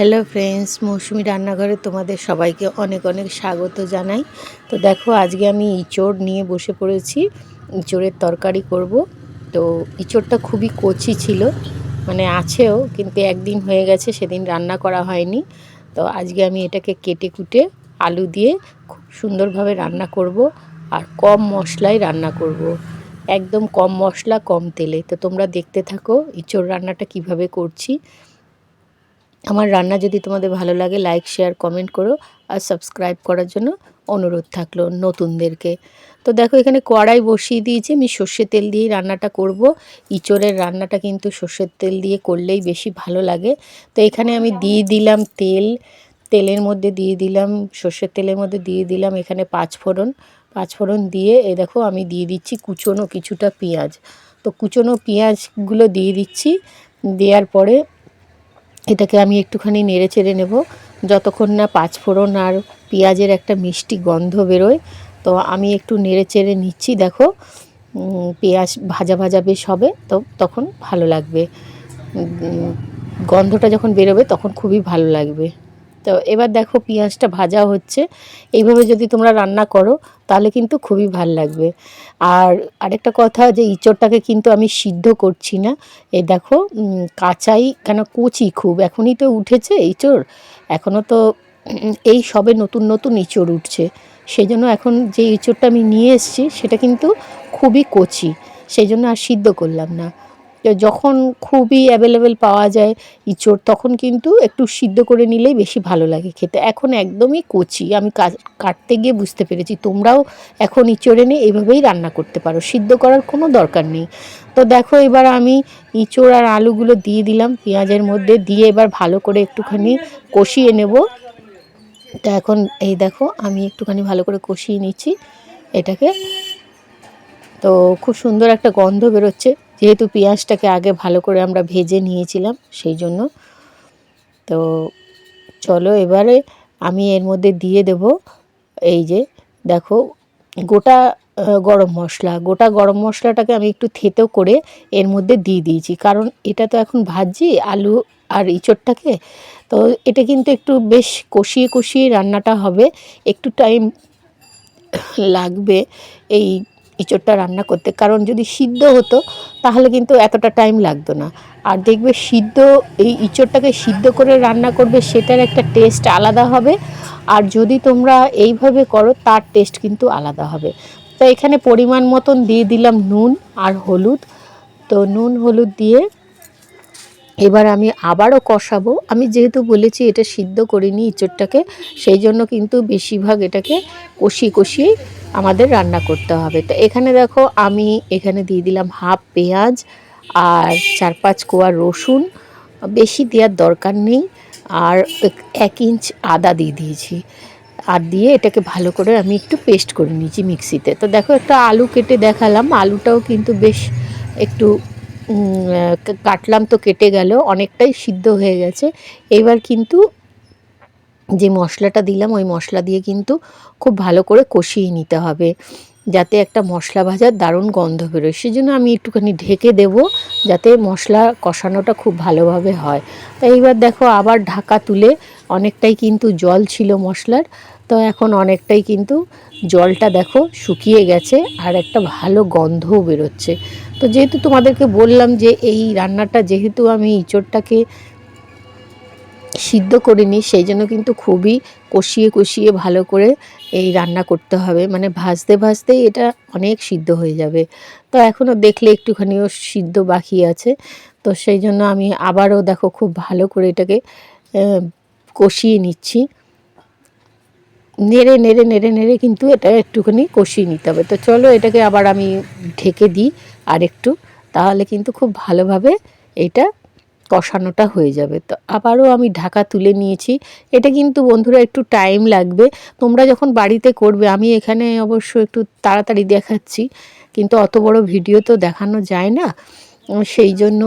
Hello friends মৌসুমি রান্নাঘরে তোমাদের সবাইকে অনেক অনেক স্বাগত জানাই। তো দেখো, আজকে আমি ইঁচড় নিয়ে বসে পড়েছি। ইঁচড়ের তরকারি করব। তো ইঁচড়টা খুবই কচি ছিল মানে আছেও, কিন্তু একদিন হয়ে গেছে, সেদিন রান্না করা হয়নি। তো আজকে আমি এটাকে কেটে কুটে আলু দিয়ে খুব সুন্দরভাবে রান্না করব আর কম মশলায় রান্না করব। একদম কম মশলা, কম তেলে। তো তোমরা দেখতে থাকো ইঁচড় রান্নাটা কীভাবে করছি। আমার রান্না যদি তোমাদের ভালো লাগে লাইক শেয়ার কমেন্ট করো আর সাবস্ক্রাইব করার জন্য অনুরোধ থাকল নতুনদেরকে। তো দেখো এখানে কড়াই বসিয়ে দিয়েছি, আমি সর্ষের তেল দিয়েই রান্নাটা করব। ইঁচড়ের রান্নাটা কিন্তু সর্ষের তেল দিয়ে করলেই বেশি ভালো লাগে। তো এখানে আমি দিয়ে দিলাম তেল, তেলের মধ্যে দিয়ে দিলাম, সর্ষের তেলের মধ্যে দিয়ে দিলাম এখানে পাঁচ ফোড়ন। পাঁচ ফোড়ন দিয়ে এ দেখো আমি দিয়ে দিচ্ছি কুচনো কিছুটা পেঁয়াজ। তো কুচনো পেঁয়াজগুলো দিয়ে দিচ্ছি, দেওয়ার পরে এটাকে আমি একটুখানি নেড়ে চেড়ে নেব। যতক্ষণ না পাঁচফোড়ন আর পেঁয়াজের একটা মিষ্টি গন্ধ বেরোয়, তো আমি একটু নেড়ে চেড়ে নিচ্ছি, দেখো। পেঁয়াজ ভাজা ভাজা বেশ হবে, তো তখন ভালো লাগবে। গন্ধটা যখন বেরোবে তখন খুবই ভালো লাগবে। তো এবার দেখো পেঁয়াজটা ভাজা হচ্ছে। এইভাবে যদি তোমরা রান্না করো, তাহলে কিন্তু খুবই ভালো লাগবে। আর আরেকটা কথা, যে ইঁচড়টাকে কিন্তু আমি সিদ্ধ করছি না। এই দেখো কাঁচাই কেন কুচি খুব। এখনই তো উঠেছে ইঁচড়। এখনও তো এই সবে নতুন নতুন ইঁচড় উঠছে। সেই জন্য এখন যে ইঁচড়টা আমি নিয়ে এসেছি, সেটা কিন্তু খুবই কচি। সেই জন্য আর সিদ্ধ করলাম না। যখন খুবই অ্যাভেলেবেল পাওয়া যায় ইঁচড়, তখন কিন্তু একটু সিদ্ধ করে নিলেই বেশি ভালো লাগে খেতে। এখন একদমই কচি। আমি কাটতে গিয়ে বুঝতে পেরেছি। তোমরাও এখন ইঁচড় এনে এইভাবেই রান্না করতে পারো। সিদ্ধ করার কোনো দরকার নেই। তো দেখো এবার আমি ইঁচড় আর আলুগুলো দিয়ে দিলাম পেঁয়াজের মধ্যে। দিয়ে এবার ভালো করে একটুখানি কষিয়ে নেব। তা এখন এই দেখো, আমি একটুখানি ভালো করে কষিয়ে নিচ্ছি এটাকে। তো খুব সুন্দর একটা গন্ধ বেরোচ্ছে। যেহেতু পেঁয়াজটাকে আগে ভালো করে আমরা ভেজে নিয়েছিলাম, সেই জন্য। তো চলো এবারে আমি এর মধ্যে দিয়ে দেব এই যে, দেখো, গোটা গরম মশলা। গোটা গরম মশলাটাকে আমি একটু থেতো করে এর মধ্যে দিয়ে দিয়েছি। কারণ এটা তো এখন ভাজি, আলু আর ইঁচড়টাকে। তো এটা কিন্তু একটু বেশ কষিয়ে কষিয়ে রান্নাটা হবে। একটু টাইম লাগবে এই ইঁচড়টা রান্না করতে। কারণ যদি সিদ্ধ হতো তাহলে কিন্তু এতটা টাইম লাগতো না। আর দেখবে সিদ্ধ, এই ইঁচড়টাকে সিদ্ধ করে রান্না করবে, সেটার একটা টেস্ট আলাদা হবে। আর যদি তোমরা এইভাবে করো, তার টেস্ট কিন্তু আলাদা হবে। তো এখানে পরিমাণ মতন দিয়ে দিলাম নুন আর হলুদ। তো নুন, হলুদ দিয়ে এবার আমি আবারও কষাবো। আমি যেহেতু বলেছি এটা সিদ্ধ করিনি ইঁচড়টাকে, সেই জন্য কিন্তু বেশিরভাগ এটাকে কষিয়ে কষিয়ে আমাদের রান্না করতে হবে। তো এখানে দেখো আমি এখানে দিয়ে দিলাম হাফ পেঁয়াজ আর চার পাঁচ কোয়া রসুন। বেশি দেওয়ার দরকার নেই। আর এক ইঞ্চ আদা দিয়ে দিয়েছি। আর দিয়ে এটাকে ভালো করে আমি একটু পেস্ট করে নিয়েছি মিক্সিতে। তো দেখো একটা আলু কেটে দেখালাম। আলুটাও কিন্তু বেশ একটু কাটলাম তো কেটে গেল, অনেকটাই সিদ্ধ হয়ে গেছে। এবার কিন্তু যে মশলাটা দিলাম, ওই মশলা দিয়ে কিন্তু খুব ভালো করে কষিয়ে নিতে হবে। যাতে একটা মশলা ভাজার দারুণ গন্ধ বেরোয়। সেজন্য আমি একটুখানি ঢেকে দেব যাতে মশলা কষানোটা খুব ভালোভাবে হয়। তো এইবার দেখো আবার ঢাকা তুলে অনেকটাই কিন্তু জল ছিল মশলার। তো এখন অনেকটাই কিন্তু জলটা দেখো শুকিয়ে গেছে আর একটা ভালো গন্ধও বেরোচ্ছে। তো যেহেতু তোমাদেরকে বললাম যে এই রান্নাটা যেহেতু আমি ইঁচড়টাকে সিদ্ধ করিনি সেই জন্য কিন্তু খুবই কষিয়ে কষিয়ে ভালো করে এই রান্না করতে হবে। মানে ভাজতে ভাজতেই এটা অনেক সিদ্ধ হয়ে যাবে। তো এখনও দেখলে একটুখানিও সিদ্ধ বাকি আছে। তো সেই জন্য আমি আবারও দেখো খুব ভালো করে এটাকে কষিয়ে নিচ্ছি। নেড়ে নেড়ে নেড়ে নেড়ে কিন্তু এটা একটুখানি কষিয়ে নিতে হবে। তো চলো এটাকে আবার আমি ঢেকে দিই আর একটু তাহলে কিন্তু খুব ভালোভাবে এটা কষানোটা হয়ে যাবে। তো আবারও আমি ঢাকা তুলে নিয়েছি। এটা কিন্তু বন্ধুরা একটু টাইম লাগবে। তোমরা যখন বাড়িতে করবে, আমি এখানে অবশ্য একটু তাড়াতাড়ি দেখাচ্ছি। কিন্তু অত বড় ভিডিও তো দেখানো যায় না। সেই জন্য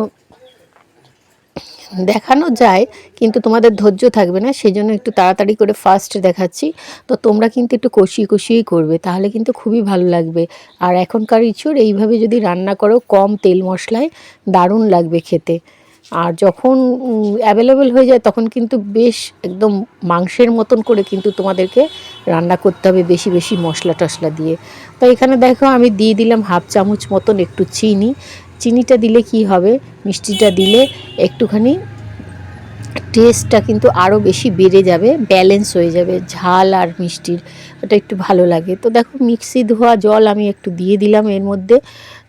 দেখানো যায়, কিন্তু তোমাদের ধৈর্য থাকবে না। সেই জন্য একটু তাড়াতাড়ি করে ফার্স্ট দেখাচ্ছি। তো তোমরা কিন্তু একটু কষিয়ে কষিয়েই করবে, তাহলে কিন্তু খুবই ভালো লাগবে। আর এখনকার ইঁচড়, এইভাবে যদি রান্না করো, কম তেল মশলায় দারুণ লাগবে খেতে। আর যখন অ্যাভেলেবেল হয়ে যায়, তখন কিন্তু বেশ একদম মাংসের মতন করে কিন্তু তোমাদেরকে রান্না করতে হবে বেশি বেশি মশলা টশলা দিয়ে। তো এখানে দেখো, আমি দিয়ে দিলাম হাফ চামচ মতন একটু চিনি। চিনিটা দিলে কি হবে? মিষ্টিটা দিলে একটুখানি টেস্টটা কিন্তু আরও বেশি বেড়ে যাবে ব্যালেন্স হয়ে যাবে, ঝাল আর মিষ্টির ওটা একটু ভালো লাগে। তো দেখো মিক্সি ধোয়া জল আমি একটু দিয়ে দিলাম এর মধ্যে।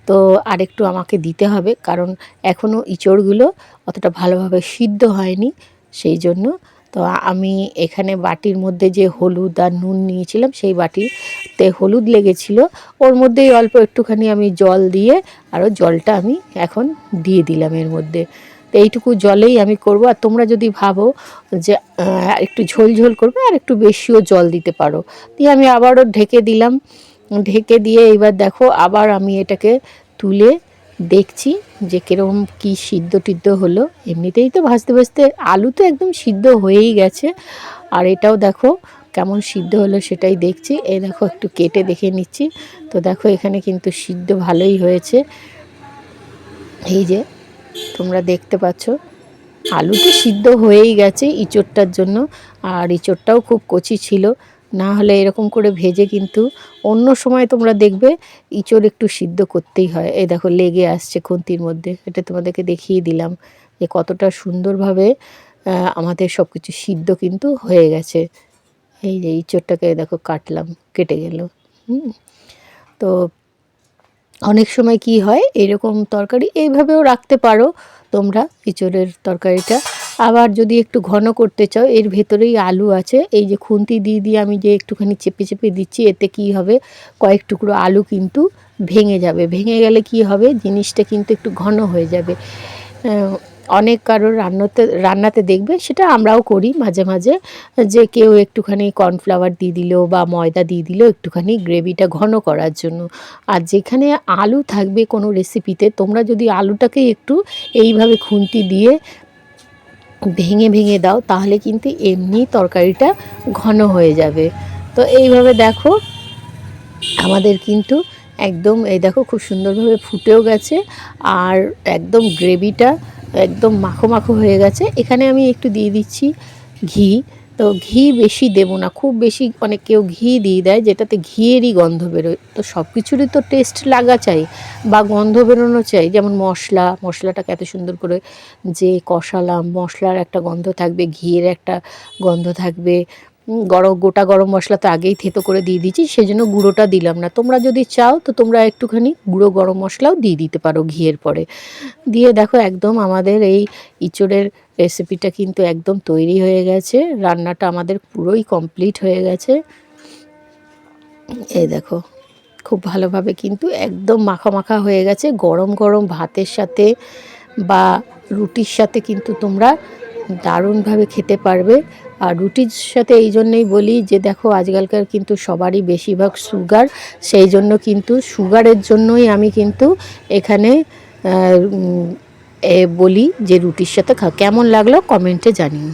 তো আরেকটু আমাকে দিতে হবে, কারণ এখনও ইঁচড়গুলো অতটা ভালোভাবে সিদ্ধ হয়নি, সেই জন্য। তো আমি এখানে বাটির মধ্যে যে হলুদ আর নুন নিয়েছিলাম, সেই বাটিতে হলুদ লেগেছিল। ওর মধ্যেই অল্প একটুখানি আমি জল দিয়ে আরও জলটা আমি এখন দিয়ে দিলাম এর মধ্যে। তো এইটুকু জলেই আমি করব। আর তোমরা যদি ভাবো যে একটু ঝোল ঝোল করবে আর একটু বেশিও জল দিতে পারো। দিয়ে আমি আবারও ঢেকে দিলাম। ঢেকে দিয়ে এবার দেখো, আবার আমি এটাকে তুলে দেখছি যে কীরকম কি সিদ্ধ টিদ্ধ হলো। এমনিতেই তো ভাজতে ভাজতে আলু তো একদম সিদ্ধ হয়েই গেছে। আর এটাও দেখো কেমন সিদ্ধ হলো সেটাই দেখছি। এই দেখো, একটু কেটে দেখে নিচ্ছি। তো দেখো, এখানে কিন্তু সিদ্ধ ভালোই হয়েছে। এই যে, তোমরা দেখতে পাচ্ছ, আলু তো সিদ্ধ হয়েই গেছে ইঁচড়টার জন্য। আর ইঁচড়টাও খুব কচি ছিল। না হলে এরকম করে ভেজে কিন্তু অন্য সময় তোমরা দেখবে ইঁচড় একটু সিদ্ধ করতেই হয়। এই দেখো লেগে আসছে খুন্তির মধ্যে। এটা তোমাদেরকে দেখিয়ে দিলাম যে কতটা সুন্দরভাবে আমাদের সব কিছু সিদ্ধ কিন্তু হয়ে গেছে। এই যে ইঁচড়টাকে দেখো কাটলাম, কেটে গেল। হুম। তো অনেক সময় কি হয়, এরকম তরকারি এইভাবেও রাখতে পারো তোমরা ইঁচড়ের তরকারিটা। আবার যদি একটু ঘন করতে চাও, এর ভেতরেই আলু আছে। এই যে খুন্তি দিয়ে দিয়ে আমি যে একটুখানি চেপে চেপে দিচ্ছি, এতে কি হবে? কয়েক টুকরো আলু কিন্তু ভেঙে যাবে। ভেঙে গেলে কি হবে? জিনিসটা কিন্তু একটু ঘন হয়ে যাবে। অনেক কারোর রান্নাতে রান্নাতে দেখবে, সেটা আমরাও করি মাঝে মাঝে, যে কেউ একটুখানি কর্নফ্লাওয়ার দিয়ে দিল বা ময়দা দিয়ে দিল একটুখানি গ্রেভিটা ঘন করার জন্য। আর যেখানে আলু থাকবে কোনো রেসিপিতে তোমরা যদি আলুটাকে একটু এইভাবে খুন্তি দিয়ে ভেঙে ভেঙে দাও, তাহলে কিন্তু এমনি তরকারিটা ঘন হয়ে যাবে। তো এইভাবে দেখো, আমাদের কিন্তু একদম, এই দেখো খুব সুন্দরভাবে ফুটেও গেছে আর একদম গ্রেভিটা একদম মাখো মাখো হয়ে গেছে। এখানে আমি একটু দিয়ে দিচ্ছি ঘি। তো ঘি বেশি দেব না। খুব বেশি অনেক কেউ ঘি দিয়ে দেয় যেটাতে ঘিয়েরই গন্ধ বেরোয়। তো সব কিছুরই তো টেস্ট লাগা চাই বা গন্ধ বেরোনো চাই। যেমন মশলা, মশলাটাকে এত সুন্দর করে যে কষালাম, মশলার একটা গন্ধ থাকবে, ঘিয়ের একটা গন্ধ থাকবে গরম, গোটা গরম মশলা তো আগেই থেতো করে দিয়ে দিয়েছি, সেজন্য গুঁড়োটা দিলাম না। তোমরা যদি চাও তো তোমরা একটুখানি গুঁড়ো গরম মশলাও দিয়ে দিতে পারো ঘিয়ের পরে। দিয়ে দেখো একদম আমাদের এই ইঁচড়ের রেসিপিটা কিন্তু একদম তৈরি হয়ে গেছে, রান্নাটা আমাদের পুরোই কমপ্লিট হয়ে গেছে। এই দেখো, খুব ভালোভাবে কিন্তু একদম মাখা মাখা হয়ে গেছে, গরম গরম ভাতের সাথে বা রুটির সাথে কিন্তু তোমরা দারুণভাবে খেতে পারবে। আর রুটির সাথে এই জন্যই বলি যে দেখো, আজকালকার কিন্তু সবারই বেশিরভাগ সুগার সেই জন্য কিন্তু সুগারের জন্যই আমি কিন্তু এখানে বলি যে রুটির সাথে খা। কেমন লাগল? কমেন্টে জানিও।